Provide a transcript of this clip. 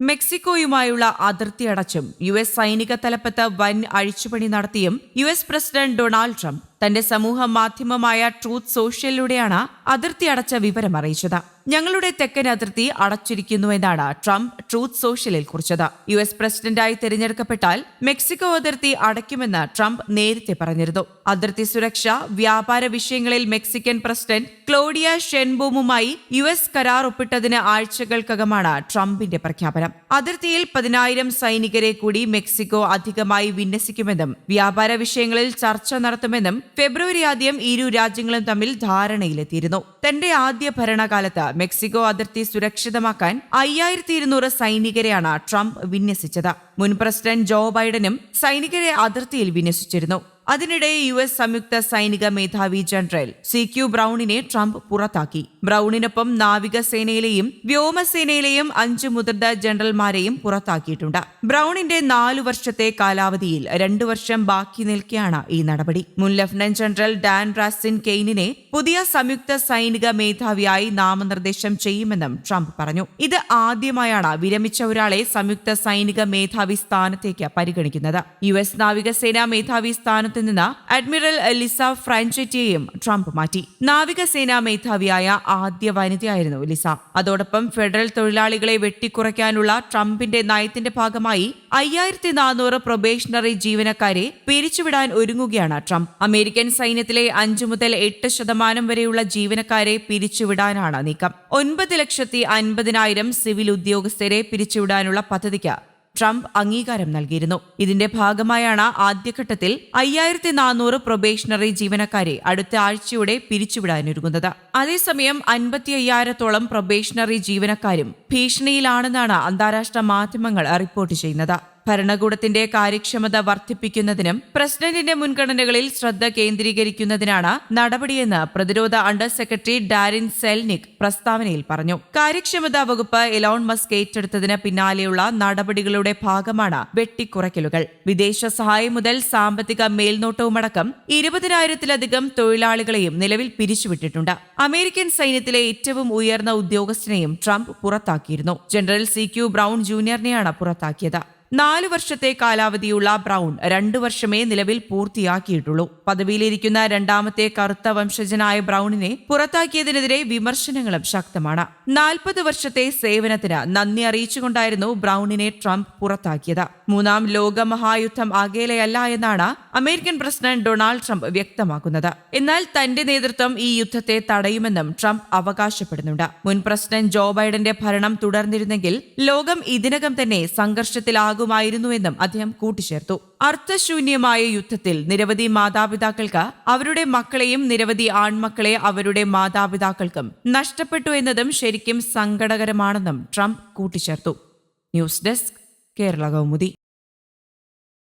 മെക്സിക്കോയുമായുള്ള അതിർത്തി അടച്ചും U S സൈനിക തലപ്പത്ത് വൻ അഴിച്ചുപണി നടത്തിയും U S president Donald Trump തന്റെ സമൂഹ മാധ്യമമായ ട്രൂത്ത് സോഷ്യലിലൂടെയാണ് അതിർത്തി അടച്ച വിവരം അറിയിച്ചത്. ഞങ്ങളുടെ തെക്കൻ അതിർത്തി അടച്ചിരിക്കുന്നു എന്നാണ് ട്രംപ് ട്രൂത്ത് സോഷ്യലിൽ കുറിച്ചത്. യു എസ് പ്രസിഡന്റായി തിരഞ്ഞെടുക്കപ്പെട്ടാൽ മെക്സിക്കോ അതിർത്തി അടയ്ക്കുമെന്ന് ട്രംപ് നേരത്തെ പറഞ്ഞിരുന്നു. അതിർത്തി സുരക്ഷ വ്യാപാര വിഷയങ്ങളിൽ മെക്സിക്കൻ പ്രസിഡന്റ് ക്ലോഡിയ ഷെൻബോമുമായി യു എസ് കരാർ ഒപ്പിട്ടതിന് ആഴ്ചകൾക്കകമാണ് ട്രംപിന്റെ പ്രഖ്യാപനം. അതിർത്തിയിൽ പതിനായിരം സൈനികരെ കൂടി മെക്സിക്കോ അധികമായി വിന്യസിക്കുമെന്നും വ്യാപാര വിഷയങ്ങളിൽ ചർച്ച നടത്തുമെന്നും ഫെബ്രുവരി ആദ്യം ഇരു രാജ്യങ്ങളും തമ്മിൽ ധാരണയിലെത്തിയിരുന്നു. തന്റെ ആദ്യ ഭരണകാലത്ത് മെക്സിക്കോ അതിർത്തി സുരക്ഷിതമാക്കാൻ അയ്യായിരത്തി ഇരുന്നൂറ് സൈനികരെയാണ് ട്രംപ് വിന്യസിച്ചത്. മുൻ പ്രസിഡന്റ് ജോ ബൈഡനും സൈനികരെ അതിർത്തിയിൽ വിന്യസിച്ചിരുന്നു. അതിനിടെ യു എസ് സംയുക്ത സൈനിക മേധാവി ജനറൽ സി ക്യു ബ്രൌണിനെ ട്രംപ് പുറത്താക്കി. ബ്രൌണിനൊപ്പം നാവികസേനയിലെയും വ്യോമസേനയിലെയും അഞ്ച് മുതിർന്ന ജനറൽമാരെയും പുറത്താക്കിയിട്ടുണ്ട്. ബ്രൌണിന്റെ നാലു വർഷത്തെ കാലാവധിയിൽ രണ്ടു വർഷം ബാക്കി നിൽക്കെയാണ് ഈ നടപടി. മുൻ ലഫ്റ്റനന്റ് ജനറൽ ഡാൻ റാസിൻ കെയ്നിനെ പുതിയ സംയുക്ത സൈനിക മേധാവിയായി നാമനിർദ്ദേശം ചെയ്യുമെന്നും ട്രംപ് പറഞ്ഞു. ഇത് ആദ്യമായാണ് വിരമിച്ച ഒരാളെ സംയുക്ത സൈനിക മേധാവി സ്ഥാനത്തേക്ക് പരിഗണിക്കുന്നത്. യു എസ് നാവികസേനാ മേധാവി സ്ഥാനത്ത് നിന്ന് അഡ്മിറൽ ലിസ ഫ്രാൻചെറ്റിയെയും ട്രംപ് മാറ്റി. നാവികസേനാ മേധാവിയായ ആദ്യ വനിതയായിരുന്നു ലിസ. അതോടൊപ്പം ഫെഡറൽ തൊഴിലാളികളെ വെട്ടിക്കുറയ്ക്കാനുള്ള ട്രംപിന്റെ നയത്തിന്റെ ഭാഗമായി അയ്യായിരത്തി നാനൂറ് പ്രൊബേഷണറി ജീവനക്കാരെ പിരിച്ചുവിടാൻ ഒരുങ്ങുകയാണ് ട്രംപ്. അമേരിക്കൻ സൈന്യത്തിലെ അഞ്ചു മുതൽ എട്ട് ശതമാനം വരെയുള്ള ജീവനക്കാരെ പിരിച്ചുവിടാനാണ് നീക്കം. ഒൻപത് ലക്ഷത്തി അൻപതിനായിരം സിവിൽ ഉദ്യോഗസ്ഥരെ പിരിച്ചുവിടാനുള്ള പദ്ധതിക്ക് ട്രംപ് അംഗീകാരം നൽകിയിരുന്നു. ഇതിന്റെ ഭാഗമായാണ് ആദ്യഘട്ടത്തിൽ അയ്യായിരത്തി നാനൂറ് പ്രൊബേഷണറി ജീവനക്കാരെ അടുത്ത ആഴ്ചയോടെ പിരിച്ചുവിടാനൊരുങ്ങുന്നത്. അതേസമയം അൻപത്തി അയ്യായിരത്തോളം പ്രൊബേഷണറി ജീവനക്കാരും ഭീഷണിയിലാണെന്നാണ് അന്താരാഷ്ട്ര മാധ്യമങ്ങൾ റിപ്പോർട്ട് ചെയ്യുന്നത്. ഭരണകൂടത്തിന്റെ കാര്യക്ഷമത വർദ്ധിപ്പിക്കുന്നതിനും പ്രസിഡന്റിന്റെ മുൻഗണനകളിൽ ശ്രദ്ധ കേന്ദ്രീകരിക്കുന്നതിനാണ് നടപടിയെന്ന് പ്രതിരോധ അണ്ടർ സെക്രട്ടറി ഡാരിൻ സെൽനിക് പ്രസ്താവനയിൽ പറഞ്ഞു. കാര്യക്ഷമതാ വകുപ്പ് എലോൺ മസ്ക് ഏറ്റെടുത്തതിന് പിന്നാലെയുള്ള നടപടികളുടെ ഭാഗമാണ് വെട്ടിക്കുറയ്ക്കലുകൾ. വിദേശ സഹായം മുതൽ സാമ്പത്തിക മേൽനോട്ടവുമടക്കം ഇരുപതിനായിരത്തിലധികം തൊഴിലാളികളെയും നിലവിൽ പിരിച്ചുവിട്ടിട്ടുണ്ട്. അമേരിക്കൻ സൈന്യത്തിലെ ഏറ്റവും ഉയർന്ന ഉദ്യോഗസ്ഥനെയും ട്രംപ് പുറത്താക്കിയിരുന്നു. ജനറൽ സി ക്യു ബ്രൌൺ ജൂനിയറിനെയാണ് പുറത്താക്കിയത്. നാലു വർഷത്തെ കാലാവധിയുള്ള ബ്രൗൺ രണ്ടു വർഷമേ നിലവിൽ പൂർത്തിയാക്കിയിട്ടുള്ളൂ. പദവിയിലിരിക്കുന്ന രണ്ടാമത്തെ കറുത്ത വംശജനായ ബ്രൗണിനെ പുറത്താക്കിയതിനെതിരെ വിമർശനങ്ങളും ശക്തമാണ്. നാൽപ്പത് വർഷത്തെ സേവനത്തിന് നന്ദി അറിയിച്ചുകൊണ്ടായിരുന്നു ബ്രൗണിനെ ട്രംപ് പുറത്താക്കിയത്. മൂന്നാം ലോക മഹായുദ്ധം ആകേലയല്ല എന്നാണ് അമേരിക്കൻ പ്രസിഡന്റ് ഡൊണാൾഡ് ട്രംപ് വ്യക്തമാക്കുന്നത്. എന്നാൽ തന്റെ നേതൃത്വം ഈ യുദ്ധത്തെ തടയുമെന്നും ട്രംപ് അവകാശപ്പെടുന്നുണ്ട്. മുൻ പ്രസിഡന്റ് ജോ ബൈഡന്റെ ഭരണം തുടർന്നിരുന്നെങ്കിൽ ലോകം ഇതിനകം തന്നെ സംഘർഷത്തിലാകുമായിരുന്നുവെന്നും അദ്ദേഹം കൂട്ടിച്ചേർത്തു. അർത്ഥശൂന്യമായ യുദ്ധത്തിൽ നിരവധി മാതാപിതാക്കൾക്ക് അവരുടെ മക്കളെയും നിരവധി ആൺമക്കളെ അവരുടെ മാതാപിതാക്കൾക്കും നഷ്ടപ്പെട്ടു എന്നതും ശരിക്കും സങ്കടകരമാണെന്നും ട്രംപ് കൂട്ടിച്ചേർത്തു. News desk Kerala Kaumudi